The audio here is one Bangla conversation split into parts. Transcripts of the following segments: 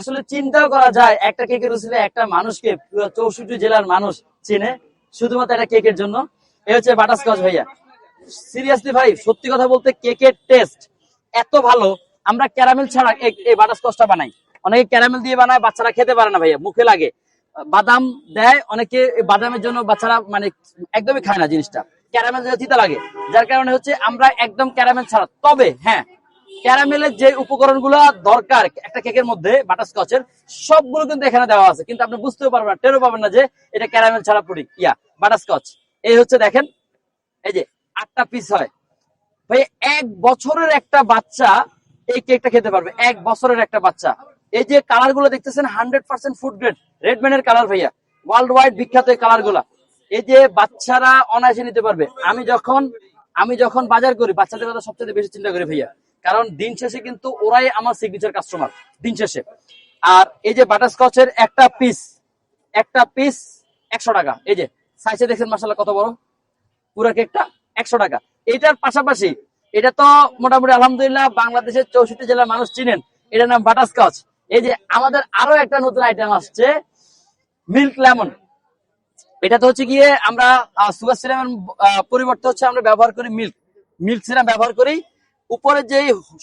আসলে চিন্তাও করা যায়, একটা কেকের উচিলে একটা মানুষকে চৌষট্টি জেলার মানুষ চিনে, শুধুমাত্র একটা কেকের জন্য। এ হচ্ছে বাটারস্কচ ভাইয়া। সিরিয়াসলি ভাই, সত্যি কথা বলতে কেকের টেস্ট এত ভালো, আমরা ক্যারামেল ছাড়া এই- বাটারস্কচটা বানাই। অনেকে ক্যারামেল দিয়ে বানায়, বাচ্চারা খেতে পারে না ভাইয়া, মুখে লাগে। বাদাম দেয়, অনেকে বাদামের জন্য বাচ্চারা মানে একদমই খায় না জিনিসটা। ক্যারামেল যেটা তিতা লাগে। যার কারণে হচ্ছে আমরা একদম ক্যারামেল ছাড়া তবে হ্যাঁ ক্যারামেলের যে উপকরণগুলো দরকার, একটা কেকের মধ্যে বাটারস্কচের সবগুলো কিন্তু এখানে দেওয়া আছে। কিন্তু আপনি বুঝতেও পারবেন না, টেরও পাবেন না যে এটা ক্যারামেল ছাড়া পুরি। ইয়া বাটারস্কচ এই হচ্ছে দেখেন, এই যে আটটা পিস হয়। ভাই, এক বছরের একটা বাচ্চা এই কেকটা খেতে পারবে, এক বছরের একটা বাচ্চা। এই যে কালারগুলো দেখতেছেন, হান্ড্রেড পার্সেন্ট ফুড গ্রেড রেডম্যানের কালার ভাইয়া। ওয়ার্ল্ড ওয়াইড বিখ্যাত এই কালারগুলা এই যে বাচ্চারা অনায়াসে নিতে পারবে। আমি যখন আমি যখন বাজার করি, বাচ্চাদের কথা সবচেয়ে বেশি চিন্তা করি ভাইয়া। কারণ দিন শেষে কিন্তু ওরাই আমার সিগনেচার কাস্টমার দিন শেষে। আর এই যে বাটারস্কচের একটা পিস একটা পিস একশো টাকা। এই যে সাইজে দেখছেন মাসাল্লাহ কত বড়। পুরো কেকটা একশো টাকা। এটার পাশাপাশি, এটা তো মোটামুটি আলহামদুলিল্লাহ বাংলাদেশের চৌষট্টি জেলার মানুষ চিনেন। এটার নাম বাটারস্কচ এই যে আমাদের আরও একটা নতুন আইটেম আসছে মিল্ক লেমন এটা তো হচ্ছে গিয়ে আমরা সুগার সিরামের পরিবর্তে হচ্ছে আমরা ব্যবহার করি মিল্ক মিল্ক সিরাম ব্যবহার করি। উপরে যে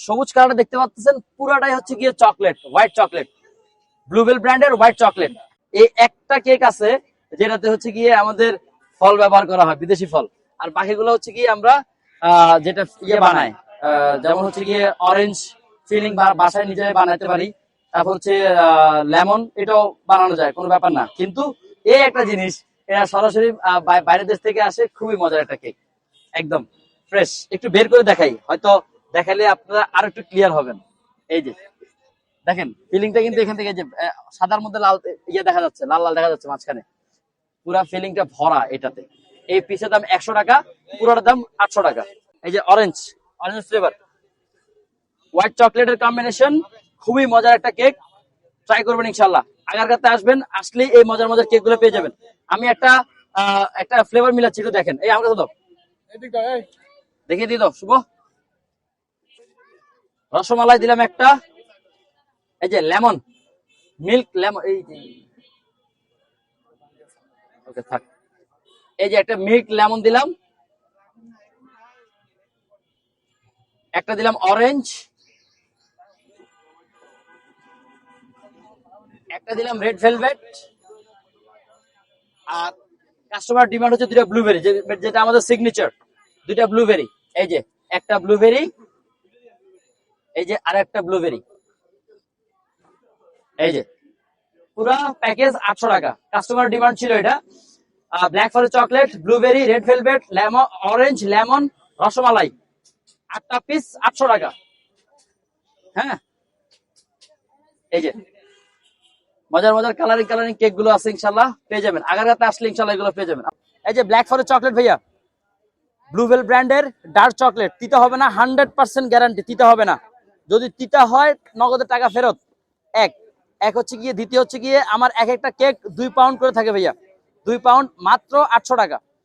সবুজ কালারটা দেখতে পাচ্ছেন, পুরাটাই হচ্ছে গিয়ে চকলেট হোয়াইট চকলেট ব্লুবেল ব্র্যান্ডের হোয়াইট চকলেট এই একটা কেক আছে, যেটাতে হচ্ছে গিয়ে আমাদের ফল ব্যবহার করা হয়, বিদেশি ফল। আর বাকিগুলো হচ্ছে গিয়ে আমরা যেটা ইয়ে বানাই যেমন হচ্ছে গিয়ে অরেঞ্জ ফিলিং বা বাসায় নিজে বানাতে পারি, তারপর হচ্ছে লেমন এটাও বানানো যায়, কোনো ব্যাপার না। কিন্তু এই একটা জিনিস এটা সরাসরি বাইরের দেশ থেকে আসে, খুবই মজার একটা কেক একদম ফ্রেশ একটু বের করে দেখাই, হয়তো দেখালে আপনারা আরও একটু ক্লিয়ার হবেন। এই যে দেখেন ফিলিংটা কিন্তু এখান থেকে যে সাদার মধ্যে লাল ইয়ে দেখা যাচ্ছে লাল লাল দেখা যাচ্ছে মাঝখানে। পুরা ফিলিংটা ভরা এটাতে। এই পিসের দাম একশো টাকা পুরোটার দাম আটশো টাকা। এই যে অরেঞ্জ অরেঞ্জ ফ্লেভার হোয়াইট চকলেটের কম্বিনেশন খুবই মজার একটা কেক ট্রাই করবেন ইনশাল্লাহ আগারগাতে আসবেন আসলে এই মজার মজার কেকগুলো পেয়ে যাবেন। আমি একটা একটা ফ্লেভার মিলাচ্ছি একটু দেখেন। এই আমার কাছে দাও। দেখিয়ে দিয়ে দাও শুভ। রসমালাই দিলাম একটা। এই যে লেমন, মিল্ক লেমন, এই ওকে, থাক। এই যে একটা মিল্ক লেমন দিলাম। একটা দিলাম অরেঞ্জ। একটা দিলাম রেড ভেলভেট। আর কাস্টমার ডিমান্ড হচ্ছে দুটা ব্লুবেরি যেটা আমাদের সিগনেচার দুইটা ব্লুবেরি এই যে একটা ব্লুবেরি এই যে আর একটা ব্লুবেরি এই যে, পুরা প্যাকেজ আটশো টাকা। কাস্টমার ডিমান্ড ছিল এটা। Black forest chocolate blueberry red velvet lemon orange lemon rasmalai. আটটা পিস আটশো টাকা। হ্যাঁ? এই যে, মজার মজার কালারিং কালারিং কেকগুলো আছে ইনশাল্লাহ পেয়ে যাবেন। আগারগাতে আসলে ইনশাল্লাহ এগুলো পেয়ে যাবেন। এই যে ব্ল্যাক ফরেস্ট চকলেট ভাইয়া ব্লুবেল ব্র্যান্ডের ডার্ক চকলেট তিতা হবে না হান্ড্রেড পার্সেন্ট গ্যারান্টি তিতা হবে না। যদি তিতা হয় নগদের টাকা ফেরত। এক। এক হচ্ছে গিয়ে, দ্বিতীয় হচ্ছে গিয়ে, আমার এক একটা কেক দুই পাউন্ড করে থাকে ভাইয়া। দুই পাউন্ড মাত্র আটশো টাকা।